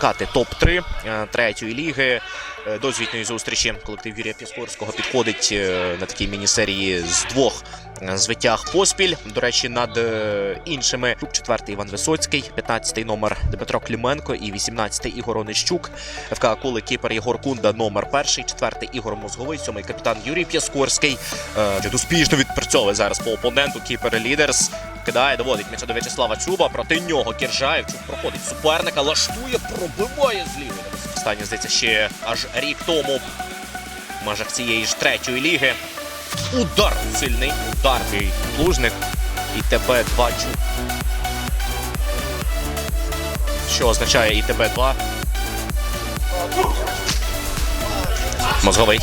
Кати топ-3 е, третьої ліги. Е, До звітної зустрічі колектив Юрія Піскорського підходить е, на такій міні-серії з двох звитяг поспіль. До речі, над іншими четвертий Іван Висоцький, 15-й номер Дмитро Кліменко і 18-й Ігор Онищук. ФК Акули кіпер Єгор Кунда, номер перший, четвертий Ігор Мозговий, сьомий капітан Юрій Піскорський. Е, Успішно відпрацьовує зараз по опоненту. Кіпер лідерс кидає, доводить м'яча до В'ячеслава Чуба. Проти нього Кіржаєв проходить суперника, лаштує, пробиває з лівої. Останнє здається ще аж рік тому. В межах цієї ж третьої ліги. Удар сильний, удар і лужник. І ТБ 2 Чуб. Що означає ІТБ 2? Мозговий.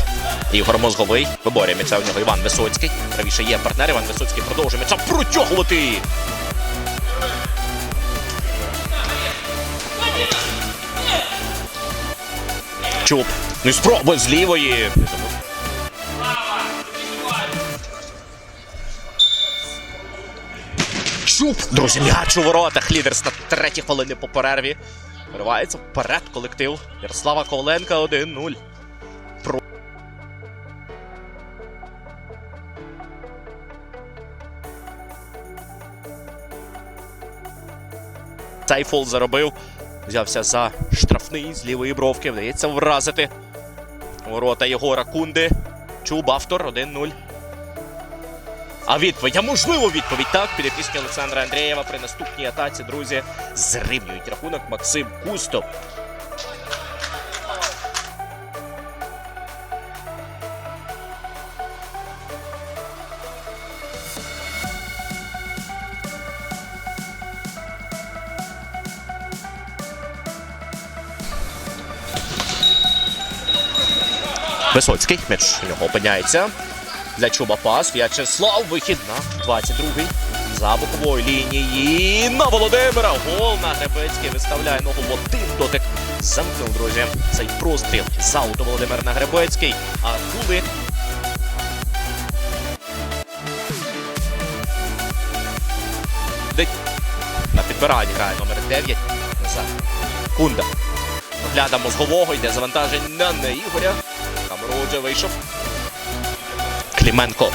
Ігор Мозговий. Виборює м'яча у нього Іван Висоцький. Правіше є партнер. Іван Висоцький продовжує м'яча протягувати. Чуб. Ну і спроба з лівої. Чуб. Друзі, м'яч у воротах. Лідерс на третій хвилині по перерві. Виривається вперед колектив. Ярослава Коваленка 1-0. Фол заробив. Взявся за штрафний з лівої бровки. Вдається вразити. Ворота Єгора Кунди. Чуб автор 1-0. А відповідь, а можливо відповідь так. Підопісні Олександра Андрієва при наступній атаці, друзі, зрівнюють рахунок Максим Кустов. Висоцький м'яч у нього опиняється. Для Чуба пас. В'ячеслав вихід на 22-й. За боковою лінії. На Володимира. Гол на Гребецький виставляє ногу в один дотик. Замкнув, друзі. Цей простріл. За ауто Володимир на Гребецький. А Кули. На підбиранні грає номер 9. Назад. Кунда. Огляда мозгового, йде завантаження на Ігоря. Камеру вийшов. Кліменко.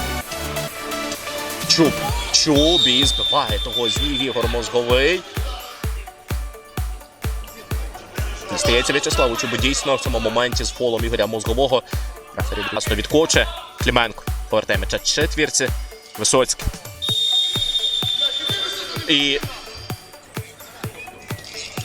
Чуб. Чуб і збиває того з ніг Ігор Мозговий. Не стається В'ячеславу Чубу дійсно в цьому моменті з фолом Ігоря Мозгового. Рефері відносно відкоче. Кліменко повертає м'яча четвірці. Висоцький. І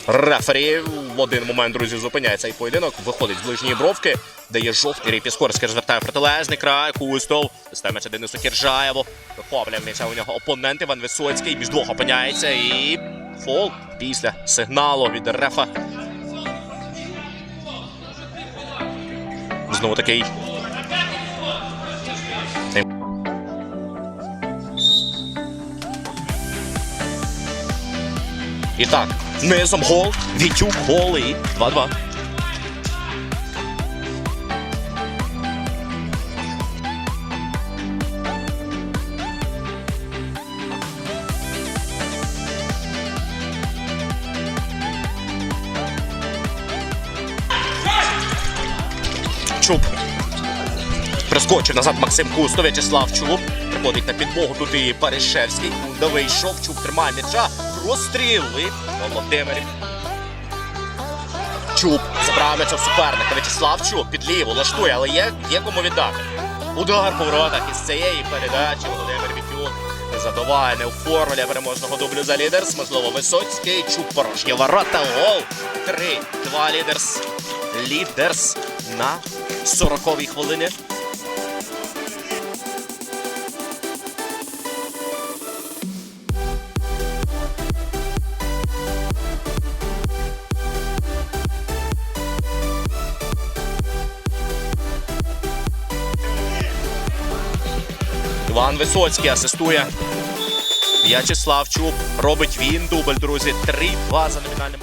Рефері в один момент, друзі, зупиняє цей поєдинок. Виходить з ближньої бровки, дає жовтий Рій Піскорський розвертає протилежний край. Кустов. Ставить м'яч Денису Кіржаєву. Вихоплює у нього опонент Іван Висоцький. Між двох опиняється і фол після сигналу від рефа. Знову такий. І так, низом гол, Вітюк гол і 2-2. Чуб. Прискочив назад Максим Кусто, В'ячеслав Чуб. Приходить на підмогу тут і Паришевський. Вийшов, Чуб тримає м'яча. Простріл і Володимирів. Чуб забрав м'яча в суперника. В'ячеслав Чуб під лаштує, але є, є кому віддати. Удар по воротах із цієї передачі Володимир Вітюк не забиває, не оформлює переможного дублю за лідерс. Можливо, Висоцький. Чуб порожні ворота. Гол. 3-2 лідерс. Лідерс на 40-й хвилині. Іван Висоцький асистує. В'ячеслав Чуб робить він дубль, друзі. 3-2 за номінальним